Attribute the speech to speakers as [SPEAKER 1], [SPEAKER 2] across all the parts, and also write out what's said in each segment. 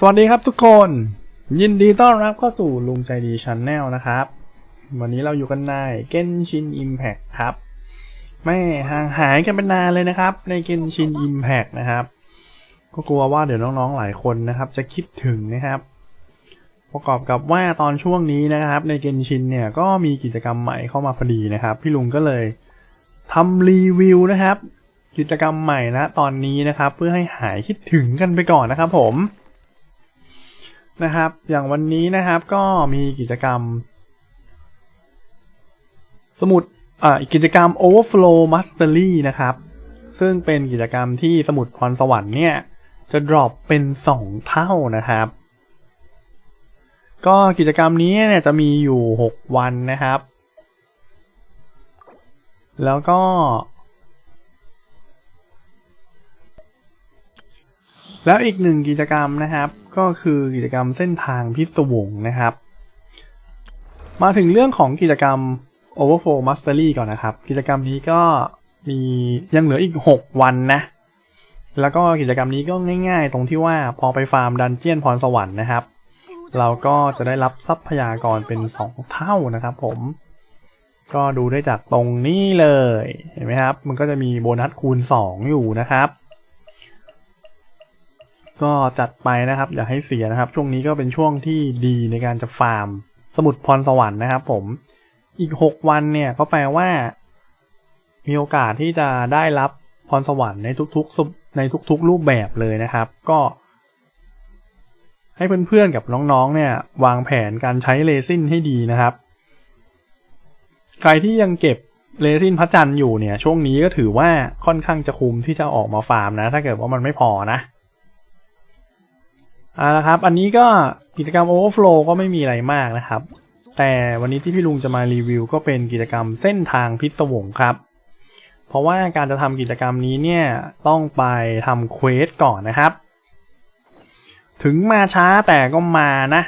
[SPEAKER 1] สวัสดีครับทุกคน ยินดีต้อนรับเข้าสู่ลุงใจดีชันแนลนะครับ วันนี้เราอยู่กันใน Genshin Impact ครับไม่ห่างหายกันเป็นนานเลยนะครับ ใน Genshin Impact นะครับ ก็กลัวว่าเดี๋ยวน้องๆหลายคนนะครับ จะคิดถึงนะครับ ประกอบกับว่าตอนช่วงนี้นะครับ ใน Genshin เนี่ยก็มีกิจกรรมใหม่เข้ามาพอดีนะครับ พี่ลุงก็เลยทำรีวิวนะครับ กิจกรรมใหม่นะตอนนี้นะครับ เพื่อให้หายคิดถึงกันไปก่อนนะครับ ผม นะครับ อย่างวันนี้นะครับก็มีกิจกรรม สมุดอ่ากกิจกรรม Overflow Mastery นะครับ ซึ่งเป็นกิจกรรมที่สมุดพรสวรรค์เนี่ย จะดรอปเป็น 2 เท่านะครับ ก็กิจกรรมนี้เนี่ยจะมีอยู่ 6 วันนะครับ แล้วก็ แล้วอีกหนึ่งกิจกรรมนะครับ ก็คือกิจกรรมเส้นทางพิศวงนะครับ มาถึงเรื่องของกิจกรรม Overflow Mastery ก่อนนะครับ กิจกรรมนี้ก็มียังเหลืออีก 6 วันนะ แล้วก็กิจกรรมนี้ก็ง่าย ๆ ตรงที่ว่าพอไปฟาร์มดันเจียนพรสวรรค์นะครับ เราก็จะได้รับทรัพยากรเป็น 2 เท่านะครับผม ก็ดูได้จากตรงนี้เลย เห็นไหมครับ มันก็จะมีโบนัสคูณ 2 อยู่นะครับ ก็จัดไปนะครับอย่าให้เสียนะครับ ช่วงนี้ก็เป็นช่วงที่ดีในการจะฟาร์ม สมุดพรสวรรค์นะครับผมอีก 6 วันเนี่ยก็แปลว่า มีโอกาสที่จะได้รับพรสวรรค์ในทุกๆในทุกๆรูปแบบเลยนะครับ ก็ ให้เพื่อนๆกับน้องๆ เนี่ย วางแผนการใช้เลซินให้ดีนะครับ ใครที่ยังเก็บเลซินพระจันทร์อยู่เนี่ย ช่วงนี้ก็ถือว่าค่อนข้างจะคุ้มที่จะออกมาฟาร์มนะ ถ้าเกิดว่ามันไม่พอนะ เอาละครับ อันนี้ก็กิจกรรม Overflow ก็ไม่มีอะไรมากนะครับ แต่วันนี้ที่พี่ลุงจะมารีวิว ก็เป็นกิจกรรมเส้นทางพิศวงครับ เพราะว่าการจะทำกิจกรรมนี้เนี่ยต้องไปทำเควสก่อนนะครับ ถึงมาช้าแต่ก็มานะ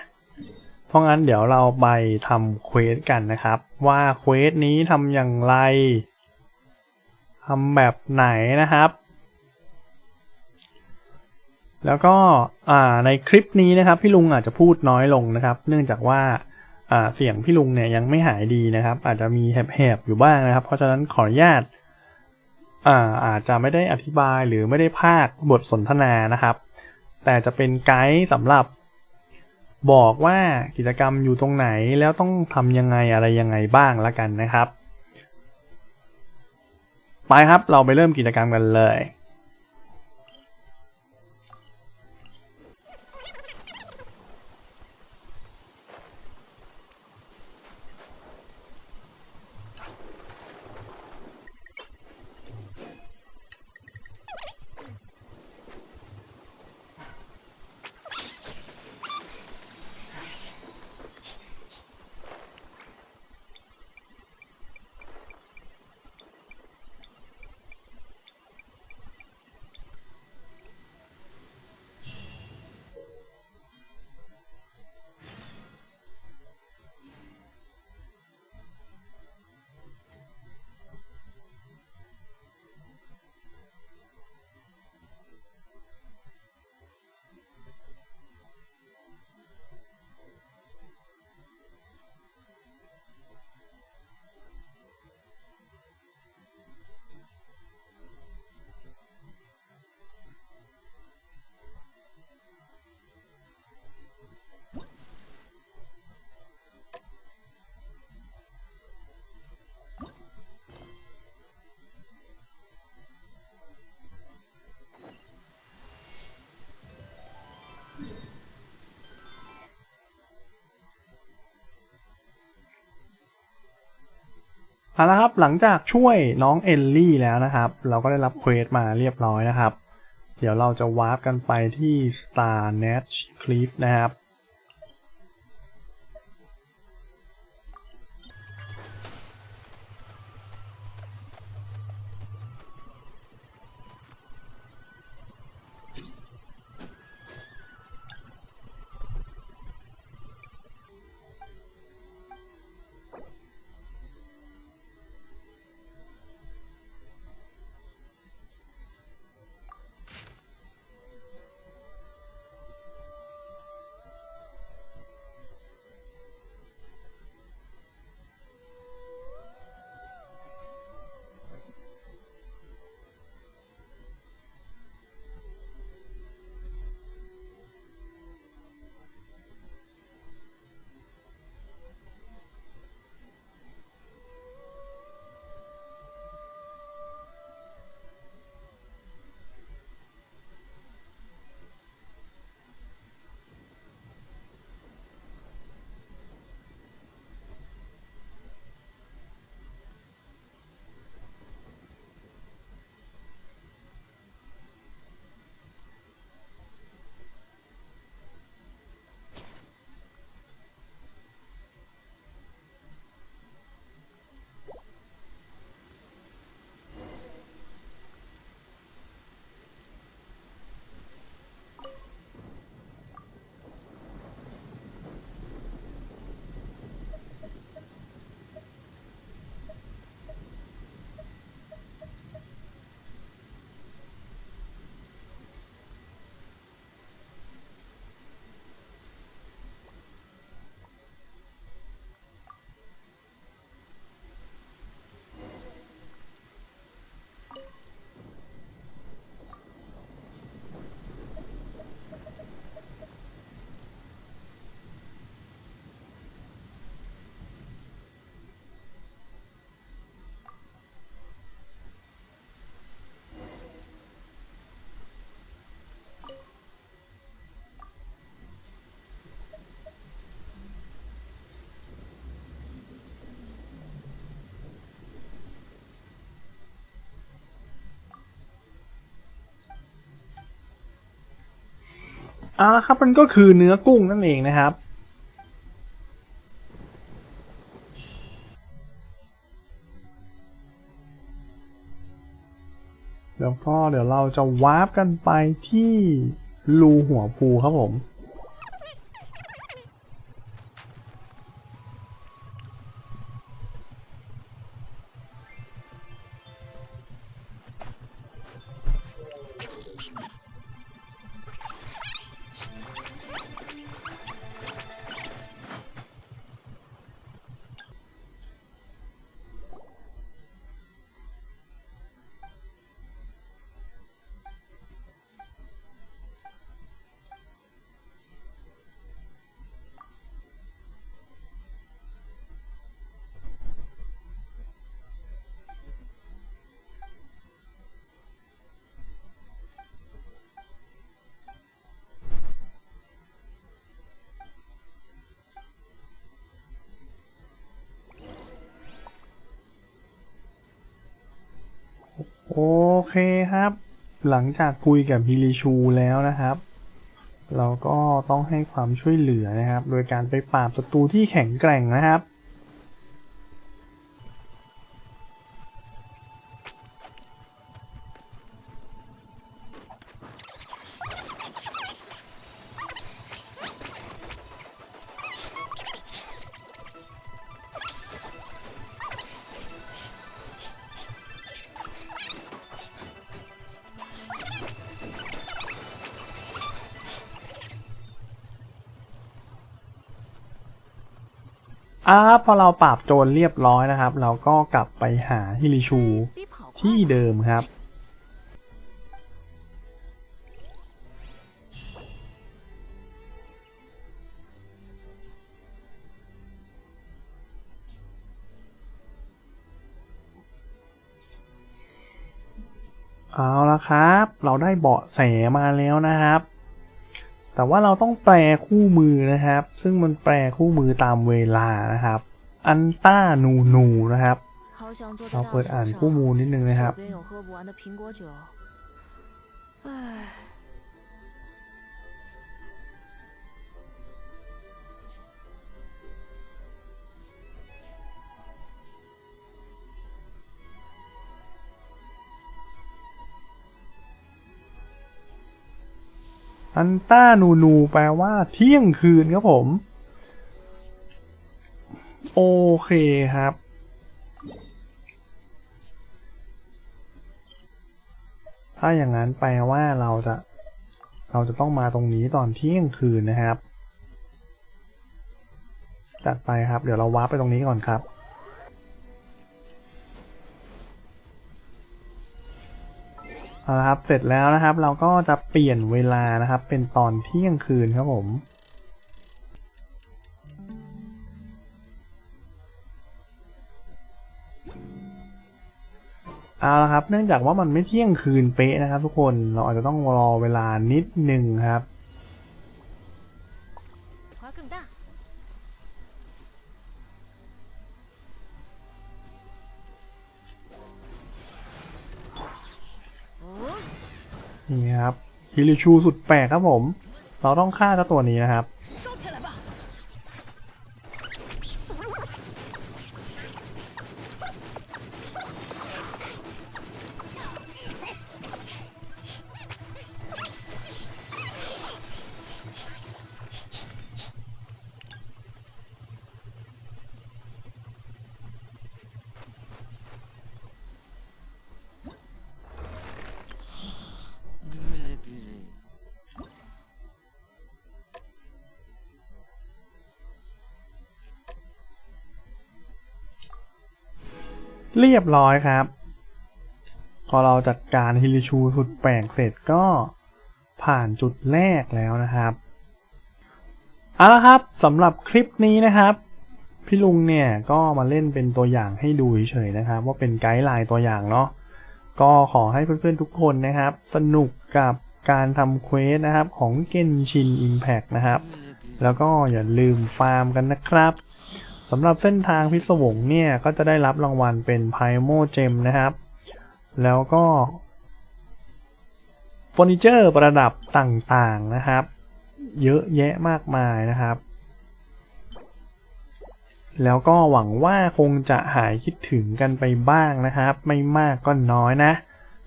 [SPEAKER 1] เพราะงั้นเดี๋ยวเราไปทำเควสกันนะครับ ว่าเควสนี้ทำอย่างไรทำแบบไหนนะครับ แล้วก็ในคลิปนี้นะครับพี่ลุงอาจจะพูดน้อยลงนะครับ เนื่องจากว่าเสียงพี่ลุงเนี่ยยังไม่หายดีนะครับ อาจจะมีแหบๆอยู่บ้างนะครับ เพราะฉะนั้นขออนุญาตอาอาจจะไม่ได้อธิบายหรือไม่ได้พากบทสนทนานะครับ แต่จะเป็นไกด์สำหรับ บอกว่ากิจกรรมอยู่ตรงไหนแล้วต้องทำยังไงอะไรยังไงบ้างละกันนะครับ ไปครับเราไปเริ่มกิจกรรมกันเลย เอาละครับหลังจากช่วยน้องเอลลี่แล้วนะครับ เราก็ได้รับเควสมาเรียบร้อยนะครับ เดี๋ยวเราจะวาร์ปกันไปที่ Star Natch Cliff นะครับ เอาละครับมันก็คือเนื้อกุ้งนั่นเองนะครับ แล้วก็เดี๋ยวเราจะวาร์ปกันไปที่รูหัวภูครับผม โอเคครับ หลังจากคุยกับฮิริชูแล้วนะครับ เราก็ต้องให้ความช่วยเหลือนะครับ โดยการไปปราบศัตรูที่แข็งแกร่งนะครับ อ่าพอเราปราบโจรเรียบร้อยนะครับ เราก็กลับไปหาฮิริชูที่เดิมครับ เอาละครับ เราได้เบาะแสมาแล้วนะครับ แต่ว่าเราต้องแปลคู่มือนะครับ ซึ่งมันแปลคู่มือตามเวลานะครับ อันต้านูนูนะครับ เราเปิดอ่านคู่มูลนิดนึงนะครับ ตันต้านูนูแปลว่าเที่ยงคืนครับผม โอเคครับ ถ้าอย่างนั้นแปลว่าเราจะ เราจะต้องมาตรงนี้ตอนเที่ยงคืนนะครับ จัดไปครับ เดี๋ยวเราวาร์ปไปตรงนี้ก่อนครับ เอาละครับ เสร็จแล้วนะครับ เราก็จะเปลี่ยนเวลานะครับ เป็นตอนเที่ยงคืนครับผมเอาละครับ เนื่องจากว่ามันไม่เที่ยงคืนเป๊ะนะครับ ทุกคน เราอาจจะต้องรอเวลานิดหนึ่งครับ ฮิริชูสุดแปลกครับผม เราต้องฆ่าเจ้าตัวนี้นะครับ เรียบร้อยครับ พอเราจัดการฮิริชูสุดแปลกเสร็จก็ผ่านจุดแรกแล้วนะครับเอาละครับสำหรับคลิปนี้นะครับ พี่ลุงเนี่ยก็มาเล่นเป็นตัวอย่างให้ดูเฉยๆนะครับ ว่าเป็นไกด์ไลน์ตัวอย่างเนาะก็ขอให้เพื่อนๆทุกคนนะครับ สนุกกับการทำเควสนะครับของ Genshin Impact นะครับ แล้วก็อย่าลืมฟาร์มกันนะครับ สำหรับเส้นทางพิศวงเนี่ยก็จะได้รับรางวัลเป็นไพโมเจมนะครับ แล้วก็เฟอร์นิเจอร์ประดับต่างๆนะครับ เยอะแยะมากมายนะครับ แล้วก็หวังว่าคงจะหายคิดถึงกันไปบ้างนะครับ ไม่มากก็น้อยนะ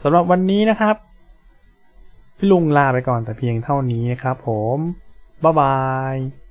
[SPEAKER 1] สำหรับวันนี้นะครับ พี่ลุงลาไปก่อนแต่เพียงเท่านี้นะครับผม บ๊ายบาย